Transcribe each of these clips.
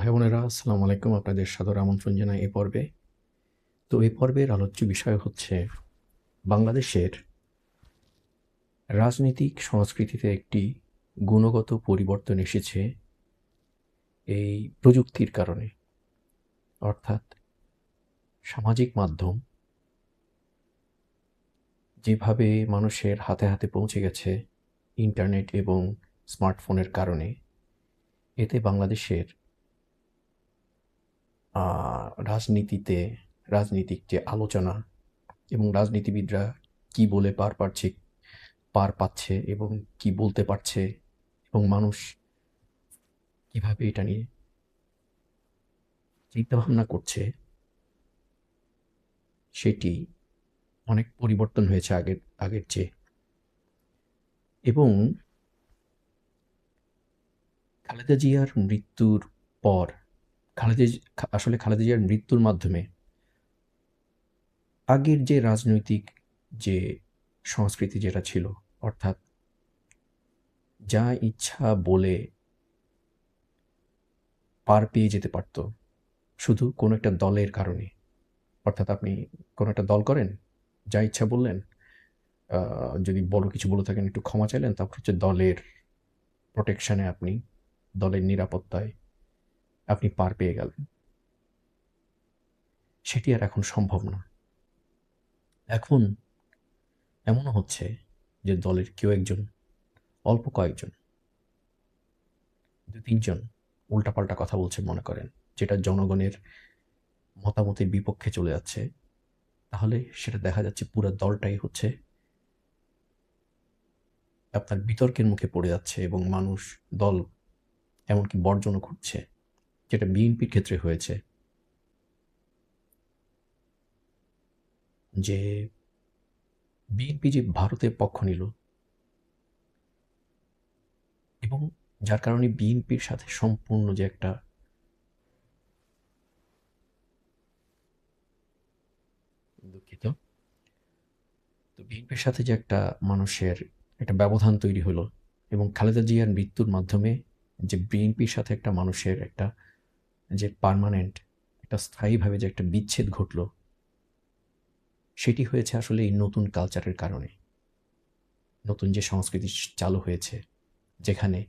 ভাই বোনেরা, আসসালামু আলাইকুম। আপনাদের সাদর আমন্ত্রণ জানাই এ পর্বে। তো এই পর্বের আলোচ্য বিষয় হচ্ছে বাংলাদেশের রাজনৈতিক সংস্কৃতিতে একটি গুণগত পরিবর্তন এসেছে এই প্রযুক্তির কারণে। অর্থাৎ সামাজিক মাধ্যম যেভাবে মানুষের হাতে হাতে পৌঁছে গেছে ইন্টারনেট এবং স্মার্টফোনের কারণে, এতে বাংলাদেশের রাজনীতিতে রাজনীতিক যে আলোচনা এবং রাজনীতিবিদরা কি বলে পার পাচ্ছে পার পাচ্ছে এবং কি বলতে পারছে এবং মানুষ কীভাবে এটা নিয়ে চিন্তাভাবনা করছে, সেটি অনেক পরিবর্তন হয়েছে আগের আগের চেয়ে। এবং খালেদা জিয়ার মৃত্যুর পর খালেদা আসলে খালেদা জিয়ার মৃত্যুর মাধ্যমে আগের যে রাজনৈতিক যে সংস্কৃতি যেটা ছিল, অর্থাৎ যা ইচ্ছা বলে পার পেয়ে যেতে পারত, শুধু কোনো একটা দলের কারণে। অর্থাৎ আপনি কোনো একটা দল করেন, যা ইচ্ছা বললেন যদি বড় কিছু বলে থাকেন, একটু ক্ষমা চাইলেন, তারপর হচ্ছে দলের প্রোটেকশানে আপনি দলের নিরাপত্তায় আপনি পার পেয়ে গেলেন। সেটি আর এখন সম্ভব না এখন এমনও হচ্ছে যে দলের কেউ একজন, অল্প কয়েকজন দু তিনজন উল্টাপাল্টা কথা বলছে মনে করেন, যেটা জনগণের মতামতের বিপক্ষে চলে যাচ্ছে, তাহলে সেটা দেখা যাচ্ছে পুরো দলটাই হচ্ছে আপনার বিতর্কের মুখে পড়ে যাচ্ছে এবং মানুষ, দল এমনকি বর্জনও করছে। যেটা বিএনপির ক্ষেত্রে হয়েছে। যে বিএনপি যে ভারতের পক্ষ নিল এবং যার কারণে বিএনপির সাথে সম্পূর্ণ যে একটা দুঃখিত। তো বিএনপির সাথে যে একটা মানুষের একটা ব্যবধান তৈরি হলো এবং খালেদা জিয়ার মৃত্যুর মাধ্যমে যে বিএনপির সাথে একটা মানুষের একটা যে পার্মানেন্ট একটা স্থায়ীভাবে যে একটা বিচ্ছেদ ঘটলো, সেটি হয়েছে আসলে এই নতুন কালচারের কারণে। নতুন যে সংস্কৃতি চালু হয়েছে, যেখানে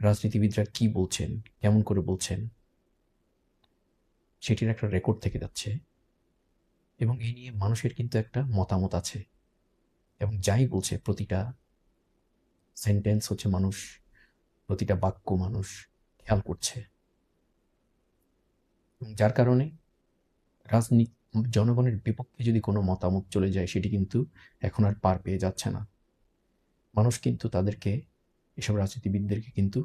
রাজনীতিবিদরা কি বলছেন, কেমন করে বলছেন, সেটির একটা রেকর্ড থেকে যাচ্ছে এবং এই নিয়ে মানুষের কিন্তু একটা মতামত আছে। এবং যাই বলছে, প্রতিটা সেন্টেন্স হচ্ছে মানুষ, প্রতিটা বাক্য মানুষ খেয়াল করছে। যার কারণে রাজনীতি, জনগণের বিপক্ষে যদি কোনো মতামত চলে যায়, সেটি কিন্তু এখন আর পার পেয়ে যাচ্ছে না। মানুষ কিন্তু তাদেরকে, এসব রাজনীতিবিদদেরকে কিন্তু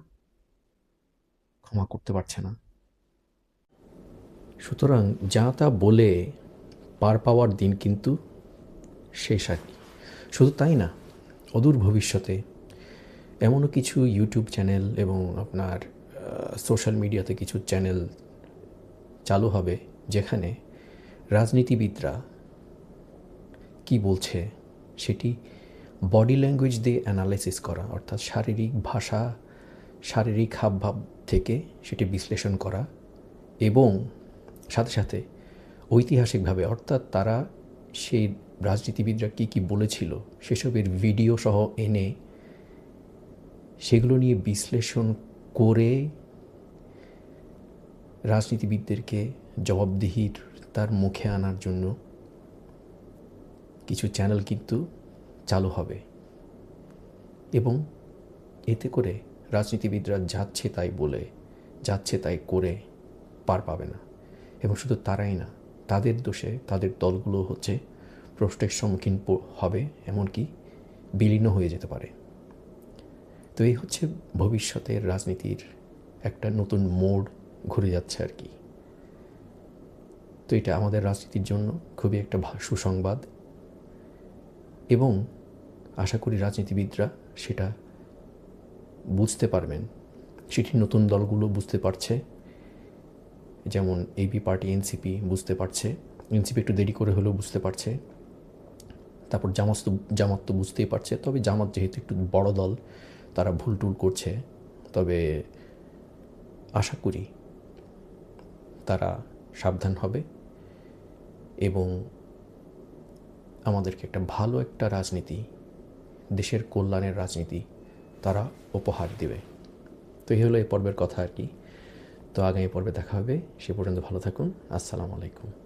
ক্ষমা করতে পারছে না। সুতরাং যা তা বলে পার পাওয়ার দিন কিন্তু শেষ আর শুধু তাই না, অদূর ভবিষ্যতে এমনও কিছু ইউটিউব চ্যানেল এবং আপনার সোশ্যাল মিডিয়াতে কিছু চ্যানেল চালু হবে, যেখানে রাজনীতিবিদরা কি বলছে সেটি বডি ল্যাঙ্গুয়েজ দিয়ে অ্যানালাইসিস করা, অর্থাৎ শারীরিক ভাষা, শারীরিক হাবভাব থেকে সেটি বিশ্লেষণ করা এবং সাথে সাথে ঐতিহাসিকভাবে, অর্থাৎ তারা সেই রাজনীতিবিদরা কী কী বলেছিল সেসবের ভিডিও সহ এনে সেগুলো নিয়ে বিশ্লেষণ করে রাজনীতিবিদদেরকে জবাবদিহির তার মুখে আনার জন্য কিছু চ্যানেল কিন্তু চালু হবে। এবং এতে করে রাজনীতিবিদরা যাচ্ছে তাই বলে, যাচ্ছে তাই করে পার পাবে না। এবং শুধু তারাই না, তাদের দোষে তাদের দলগুলো হচ্ছে প্রশ্নের সম্মুখীন হবে, এমনকি বিলীন হয়ে যেতে পারে। তো এই হচ্ছে ভবিষ্যতের রাজনীতির একটা নতুন মোড় ঘুরে যাচ্ছে আর কি। তো এটা আমাদের রাজনীতির জন্য খুবই একটা সুসংবাদ। এবং আশা করি রাজনীতিবিদরা সেটা বুঝতে পারবেন। সেটি নতুন দলগুলো বুঝতে পারছে। যেমন এবি পার্টি এনসিপি বুঝতে পারছে। এনসিপি একটু দেরি করে হলেও বুঝতে পারছে। তারপর জামাত তো জামাত তো বুঝতেই পারছে। তবে জামাত যেহেতু একটু বড় দল, তারা ভুল টুল করছে। তবে আশা করি তারা সাবধান হবে এবং আমাদেরকে একটা ভালো একটা রাজনীতি, দেশের কল্যাণের রাজনীতি তারা উপহার দেবে। তো এই হলো এই পর্বের কথা আর কি। তো আগামী পর্বে দেখা হবে। সে পর্যন্ত ভালো থাকুন। আসসালামু আলাইকুম।